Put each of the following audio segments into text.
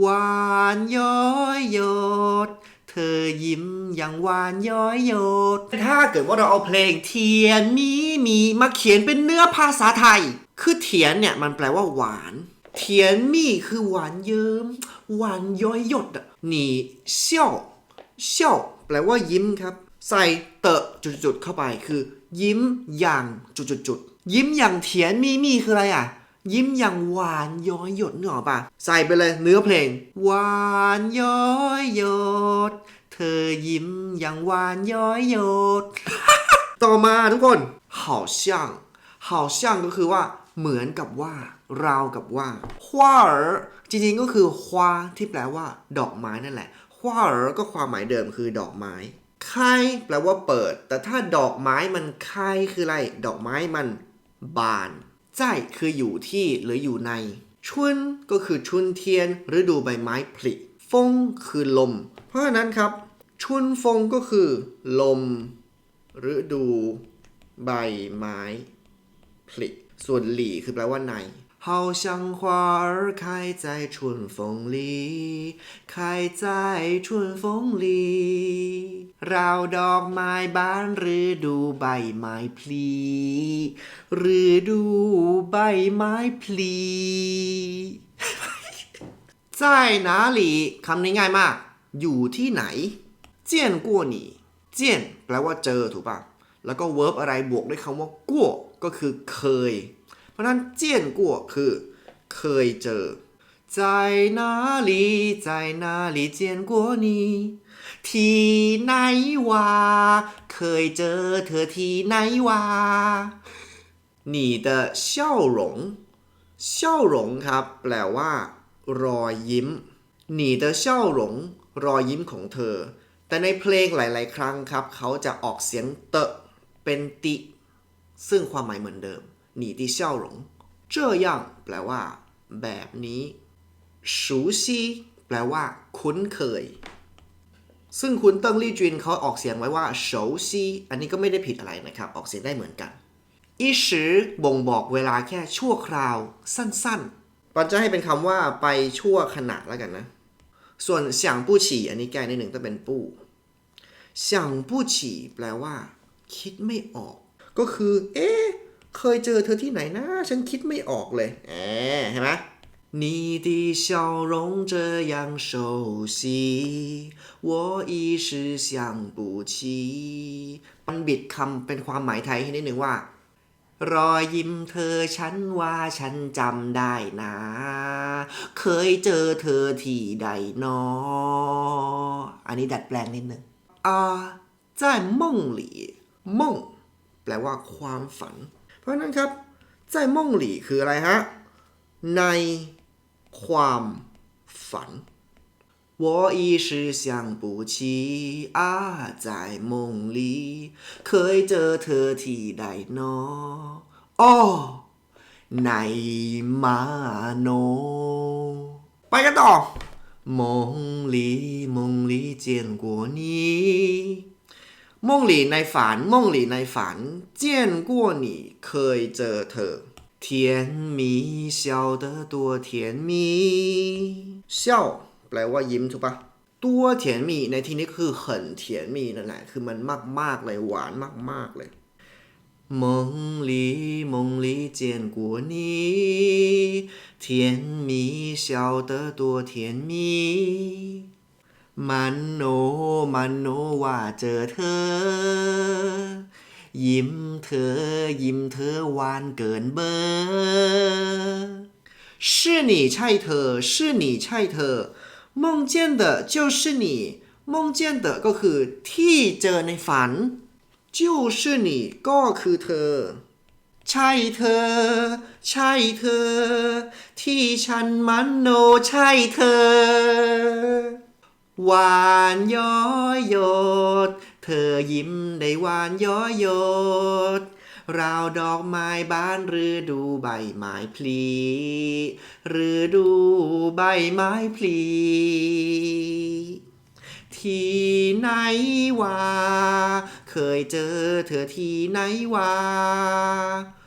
หวานย้อยหยด เธอยิ้มอย่างหวานย้อยหยด ถ้าเกิดว่าเราเอาเพลงเทียนมีมีมาเขียนเป็นเนื้อภาษาไทย คือเทียนเนี่ยมันแปลว่าหวาน เทียนมีคือหวานเยิ้มหวานย้อยหยดอะนี่เซี่ยวเซี่ยวแปลว่ายิ้มครับ ใส่เตอะจุดๆเข้าไปคือ ยิ้มอย่างจุดๆยิ้มอย่างเทียนมีมีคืออะไรอะ ยิ้มอย่างหวานย้อยหยดนึกออกปะใส่ไปเลยเนื้อเพลง หวานย้อยหยด เธอยิ้มอย่างหวานย้อยหยด ต่อมาทุกคน好像好像ก็คือว่า เหมือนกับว่า ราวกับว่า花儿จริงๆก็คือ花ที่แปลว่า ดอกไม้นั่นแหละ花儿ก็ความหมายเดิมคือดอกไม้开แปลว่าเปิด แต่ถ้าดอกไม้มัน开คืออะไร ดอกไม้มันบาน 在คืออยู่ที่หรืออยู่ในชุนก็คือชุนเทียนฤดูใบไม้ผลิฟงคือลม เพราะฉะนั้นครับ ชุนฟงก็คือ ลมฤดูใบไม้ผลิส่วนหลี่คือแปลว่าใน 好像花儿开在春风里开在春风里ราวดอกไม้บานฤดูใบไม้ผลิฤดูใบไม้ผลิ 在哪里คำนี้ง่ายมาก อยู่ที่ไหน เจียนกัวหนีเจียนแปลว่าเจอถูกปะแล้วก็ verb อะไรบวกด้วยคำว่ากัวก็คือเคย เพ ราะฉะนั้นเจียนกัวคือ เคยเจอ在哪里在哪里见过你ที่ไหนวะเคยเจอเธอที่ไหนวะ你的笑容笑容ครับ แปลว่า รอยยิ้มหนีเตอเช่าหลงรอยยิ้มของเธอ แต่ในเพลงหลาย ๆ ครั้งครับ เขาจะออกเสียงเตะเป็นติ ซึ่งความหมายเหมือนเดิม หนีติเช่าหลงเจ้าย่างแปลว่า แบบนี้熟悉แปลว่า คุ้นเคย ซึ่งคุณเติ้งลี่จินเขาออกเสียงไว้ว่าโฉซีอันนี้ก็ไม่ได้ผิดอะไรนะครับ ออกเสียงได้เหมือนกันอีสือบ่งบอกเวลาแค่ชั่วคราว สั้นๆปันจะให้เป็นคำว่าไปชั่วขณะแล้วกันนะ ส่วนเสียงผู้ฉี่อันนี้แก้นิดหนึ่งต้องเป็นปู้เสียงผู้ฉี่แปลว่า คิดไม่ออก ก็คือ เอ๊ะ เคยเจอเธอที่ไหนนะ ฉันคิดไม่ออกเลยแหมเห็นไหม你的笑容这样熟悉，我一时想不起มันบิดคำเป็นความหมายไทยให้นิดหนึ่งว่า รอยยิ้มเธอฉันว่าฉันจำได้นะ เคยเจอเธอที่ใดนอ อันนี้ดัดแปลงนิดหนึ่งอ่า在梦里梦แปลว่าความฝัน เพราะฉะนั้นครับ在梦里คืออะไรฮะ ในความฝัน我一时想不起啊，在梦里เคยเจอเธอที่ใดนออ้อในมาโน ไปกันต่อ梦里梦里见过你 梦里ในฝัน梦里ในฝัน见过你เคยเจอเธอ甜蜜笑得多甜蜜笑แปลว่ายิ้มถูกปะตัวเทียนมีในที่นี้คือเหินเทียนมีนั่นแหละ คือมันมากมากๆเลยหวานมากมากๆเลย梦里梦里见过你甜蜜笑得多甜蜜มั นโนมันโนว่าเจอเธอ ยิ้มเธอ ยิ้มเธอหวานเกินเบอร์是你ใช่เธอ是你ใช่เธอ梦见的就是你梦见的ก็คือที่เจอในฝัน就是你ก็คือเธอ ใช่เธอ ใช่เธอ ที่ฉันมันโนใช่เธอ หวานย้อยยด เธอยิ้มได้หวานย้อยยดราวดอกไม้บานฤดูใบไม้ผลิฤดูใบไม้ผลิที่ไหนวะเคยเจอเธอที่ไหนวะ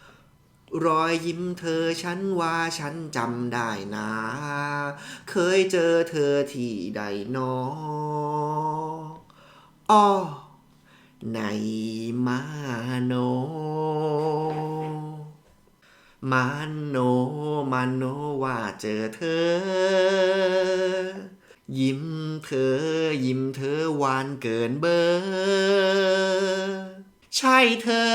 รอยยิ้มเธอฉันว่าฉันจำได้นะ เคยเจอเธอที่ใดนออ้อในมาโนมันโนมันโนว่าเจอเธอ ยิ้มเธอ ยิ้มเธอหวานเกินเบอร์ ใช่เธอ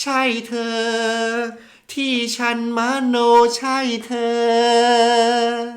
ใช่เธอ ที่ฉันมโนใช่เธอ